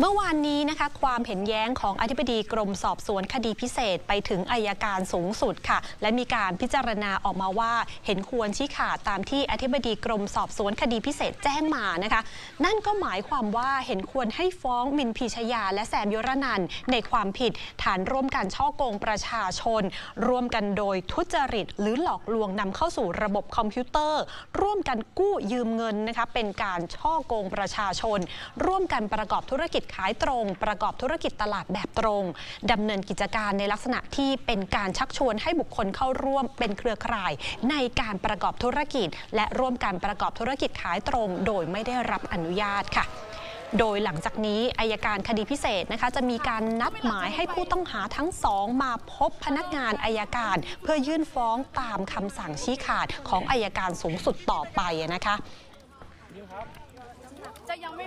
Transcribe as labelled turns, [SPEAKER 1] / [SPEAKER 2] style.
[SPEAKER 1] เมื่อวานนี้นะคะความเห็นแย้งของอธิบดีกรมสอบสวนคดีพิเศษไปถึงอายการสูงสุดค่ะ และมีการพิจารณาออกมาว่าเห็นควรชี้ขาดตามที่อธิบดีกรมสอบสวนคดีพิเศษแจ้งมานะคะ นั่นก็หมายความว่าเห็นควรให้ฟ้องมินพีชยา และแซมยรนันในความผิดฐานร่วมกันช่อกงประชาชน ร่วมกันโดยทุจริต หรือหลอกลวงนำเข้าสู่ระบบคอมพิวเตอร์ ร่วมกันกู้ยืมเงินนะคะเป็นการช่อกงประชาชน ร่วมกันประกอบธุรกิจขายตรง ประกอบธุรกิจตลาดแบบตรงดำเนินกิจการในลักษณะที่เป็นการชักชวนให้บุคคลเข้าร่วมเป็นเครือข่าย ในการประกอบธุรกิจ และร่วมกันประกอบธุรกิจขายตรง โดยไม่ได้รับอนุญาตค่ะโดยหลังจากนี้อายการคดีพิเศษนะคะจะมีการนัดหมายให้ผู้ต้องหาทั้งสองมาพบพนักงานอายการ เพื่อยื่นฟ้องตามคำสั่งชี้ขาดของอายการสูงสุดต่อไปนะคะ
[SPEAKER 2] จะยังไม่